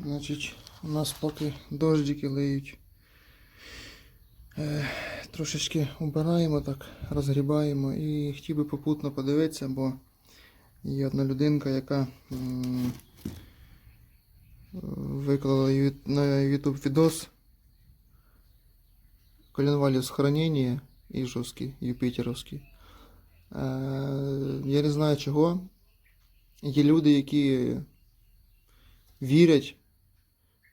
Значить, у нас поки дождики лиють. Е, трошечки убираємо так, розгрібаємо і хотів би попутно подивитися, бо є одна людинка, яка м, виклала на YouTube відос коленвалів сохранення Іжовський, Юпітеровський. Е, я не знаю чого. Є люди, які вірять,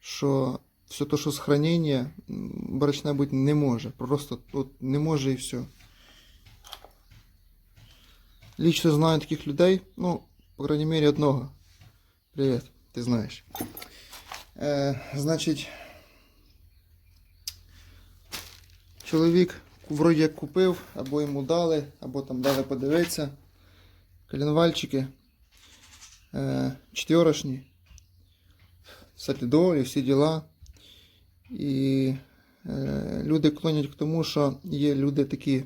що все те, що з хранення, бути не може. Просто от не може і все. Лично знаю таких людей, ну, по крайней мере, одного. Привет, ти знаєш. Е, значить, чоловік вроді як купив, або йому дали, або там дали подивитися. Коленвальчики. Е, четверошні. Солідолі, всі діла. І е, люди клонять к тому, що є люди такі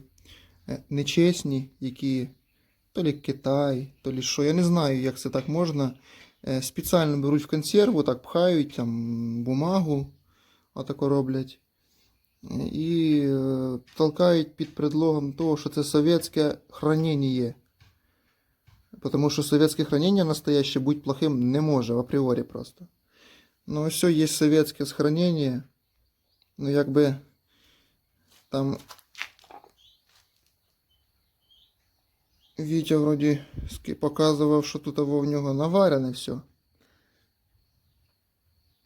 е, нечесні, які то лі Китай, то лі що. Я не знаю, як це так можна. Е, спеціально беруть в консерву, так пхають там бумагу, отако роблять. І е, толкають під предлогом того, що це совєтське хранення. Потому що совєтське хранення настояще бути плохим не може, апріорі просто. Ну, все є совєтське сохранення. Ну, якби там Вітя вроді показував, що тут в нього наварене все.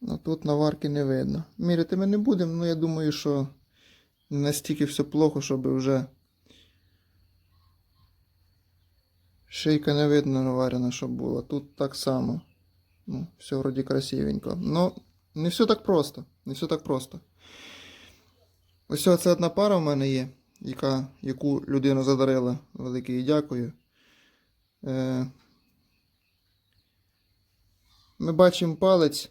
Ну тут наварки не видно. Міряти ми не будемо, ну я думаю, що не настільки все плохо, щоб вже шийка не видно наварена, щоб було. Тут так само. Ну, все вроді красивенько. Ну, не все так просто. Не все так просто. Ось це одна пара в мене є, яка, яку людина задарила. Велике їй дякую. Е, ми бачимо палець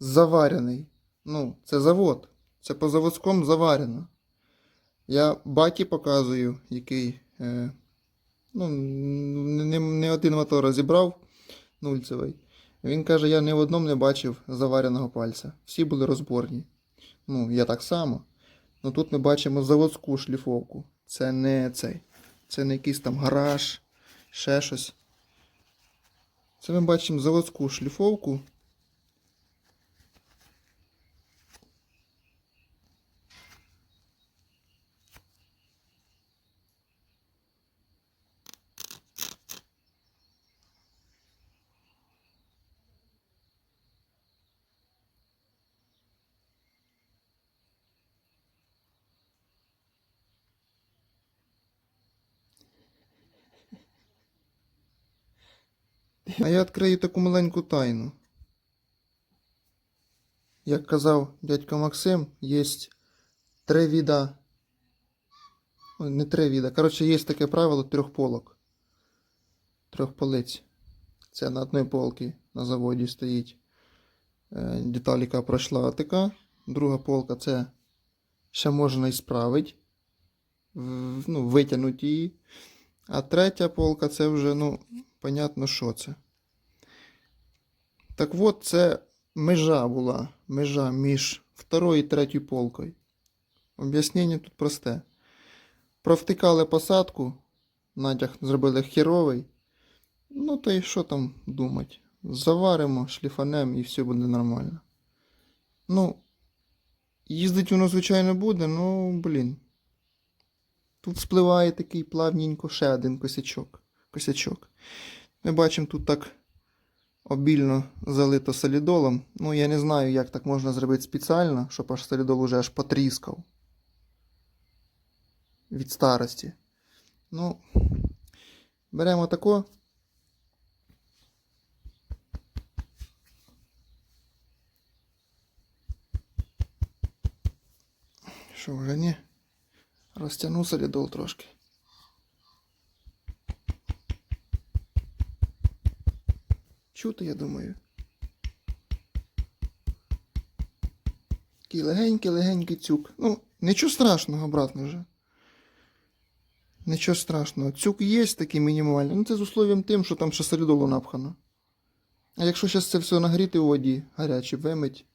заварений. Ну, це завод. Це по заводському заварено. Я баті показую, який. Е, ну, не, не один мотор розібрав нульцевий. Він каже, я ні в одному не бачив завареного пальця. Всі були розборні. Ну, я так само. Ну тут ми бачимо заводську шліфовку. Це не цей. Це не якийсь там гараж, ще щось. Це ми бачимо заводську шліфовку. А я відкрию таку маленьку тайну. Як казав дядько Максим, є три віда. Не три віда. Коротше, є таке правило трьох полок. Трьох полиць. Це на одній полці на заводі стоїть е, деталь, яка пройшла АТК. Друга полка це ще можна і справити. Ну, витягнути її. А третя полка це вже, ну, понятно, що це. Так от, це межа була. Межа між второю і третьою полкою. Об'яснення тут просте. Провтикали посадку, натяг зробили херовий. Ну, та й що там думати? Заваримо, шліфанем і все буде нормально. Ну, їздить воно, звичайно, буде, ну, блін. Тут спливає такий плавненько ще один косячок. Косячок. Ми бачимо тут так обільно залито солідолом. Ну, я не знаю, як так можна зробити спеціально, щоб аж солідол уже аж потріскав. Від старості. Ну, беремо тако. Що вже ні? Розтягну солідол трошки. Чути, я думаю. Такий легенький-легенький цюк. Ну, нічого страшного, обратно вже. Нічого страшного. Цюк є такий мінімальний. Ну це з условием тим, що там ще солідолу напхано. А якщо зараз це все нагріти у воді, гаряче вимить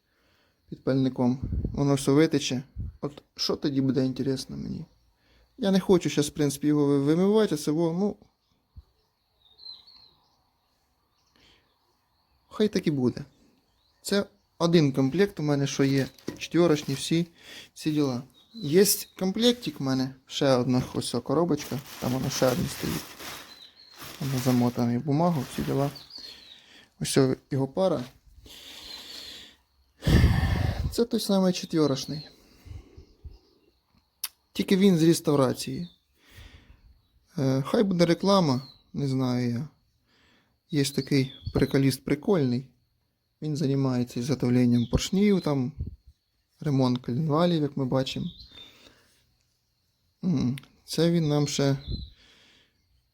під пальником, воно все витече. От що тоді буде інтересно мені? Я не хочу зараз, в принципі, його вимивати, а це ну. Хай так і буде. Це один комплект у мене, що є. Четверочні всі ці діла. Є комплектик у мене, ще одна ось ця коробочка, там воно ще один стоїть. Воно замотаний в бумагу, всі діла. Ось його пара. Це той самий четверочний. Тільки він з реставрації. Е, Хай буде реклама, не знаю я. Є такий приколіст прикольний. Він займається ізготовленням поршнів, там, ремонт коленвалів, як ми бачимо. Це він нам ще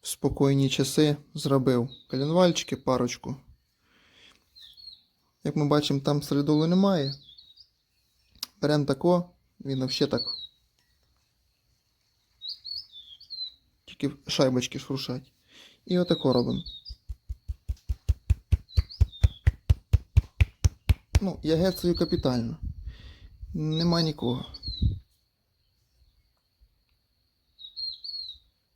в спокійні часи зробив коленвальчики, парочку. Як ми бачимо, там солідолу немає. Беремо тако, він взагалі так. Тільки шайбочки шуршать. І отако робимо. Ну, я гецаю капітально. Нема нікого.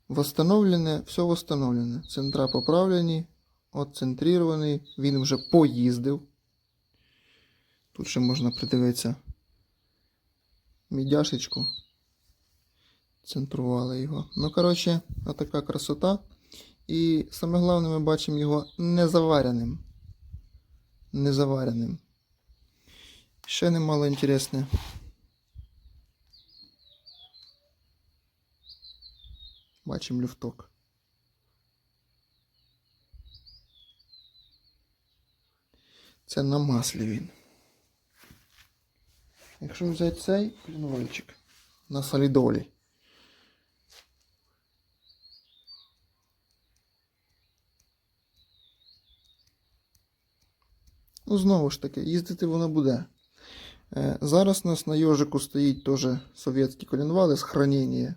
Восстановлене, все восстановлене. Центра поправлені, отцентрірований. Він вже поїздив. Тут ще можна придивитися мідяшечку. Центрували його. Ну, коротше, отака красота. І саме головне, ми бачимо його незавареним. Незавареним. Ще немало інтересне. Бачимо люфток. Це на маслі він. Якщо взяти цей клінвальчик на солідолі. Ну, знову ж таки, їздити воно буде. Е, Зараз у нас на йожику стоїть теж совєтські колінвали з хранення.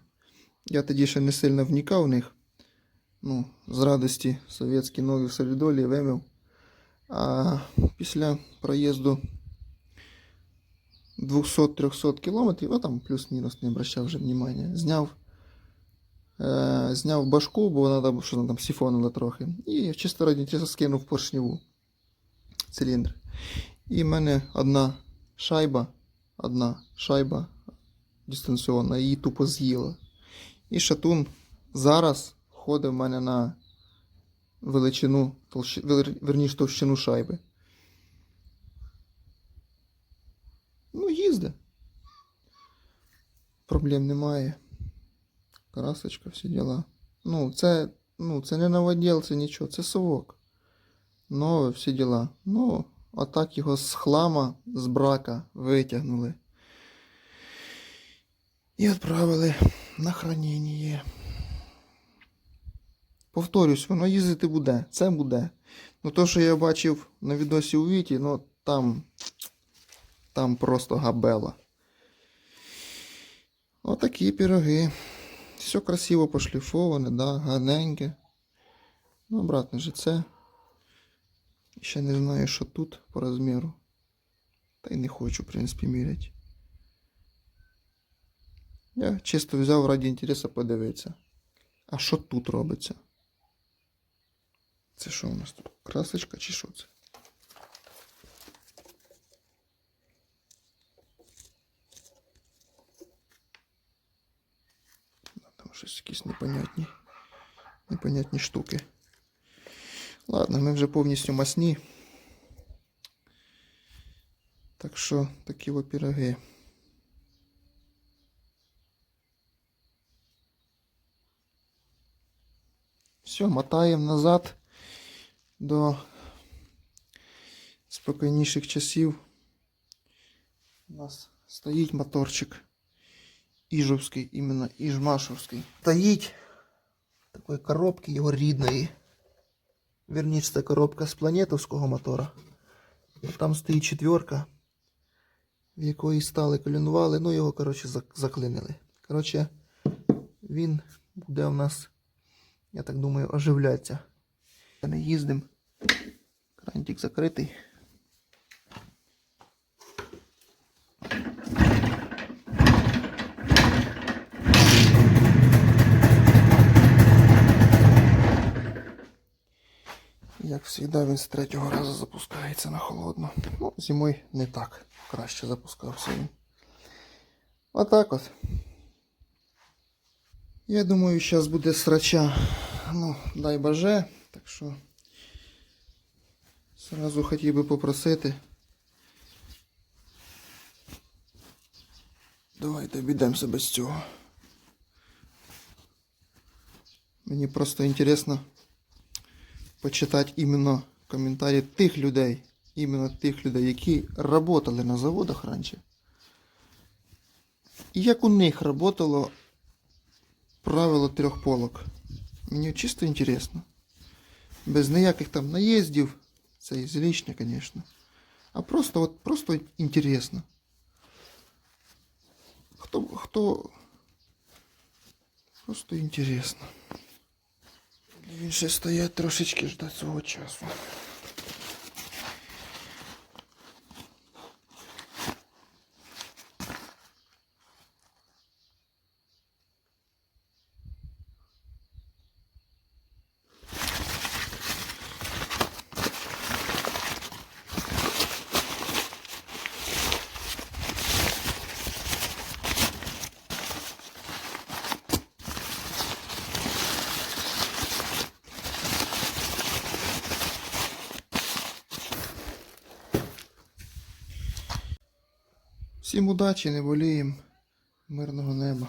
Я тоді ще не сильно вникав в них. Ну, з радості совєтські нові в солідолі вимив. А після проїзду 200-300 кілометрів, а там плюс-мінус не обращав вже внимання, зняв, е, зняв башку, бо вона там, що вона там сифонила трохи. І чисто раді чисто скинув поршневу циліндр. І в мене одна шайба, одна шайба дистанційна, її тупо з'їла. І шатун зараз ходить в мене на величину, толщ... вер- верніше товщину шайби. Ну, їзде. Проблем немає. Красочка, всі діла. Ну, це, ну, це не новоділ, це нічого, це совок. Нове, всі діла. Ну, а так його з хлама, з брака витягнули. І відправили на хранення. Повторюсь, воно їздити буде. Це буде. Ну, то, що я бачив на відосі у Віті, ну там. Там просто габела. Отакі піроги. Все красиво пошліфоване, да, гарненьке. Ну, обратно же це. Ще не знаю, що тут по розміру. Та й не хочу, в принципі, міряти. Я чисто взяв раді інтересу подивитися. А що тут робиться? Це що у нас тут? Красочка чи що це? Там щось якісь непонятні. Непонятні штуки. Ладно, ми вже повністю масні. Так що такі от піроги. Все, мотаємо назад до спокійніших часів. У нас стоїть моторчик. Іжовський, іменно Іжмашовський. Стоїть такої коробки його рідної. Верніше, це коробка з планетовського мотора. Там стоїть четверка, в якої стали колінували, ну його, коротше, заклинили. Коротше, він буде у нас, я так думаю, оживлятися. Не їздимо. Крантик закритий. Як завжди, він з третього разу запускається на холодно. Ну, зимою не так краще запускався він. Отак от. Я думаю, зараз буде срача. Ну, дай боже. Так що сразу хотів би попросити. Давайте обійдемося без цього. Мені просто інтересно почитати іменно коментарі тих людей, іменно тих людей, які працювали на заводах раніше. І як у них працювало правило трьох полок. Мені чисто інтересно. Без ніяких там наїздів, це ізлишне, звісно. А просто от просто інтересно. Хто, хто. Просто інтересно. Ще стоять трошечки ждать свого часу. Всім удачі, не боліємо. Мирного неба.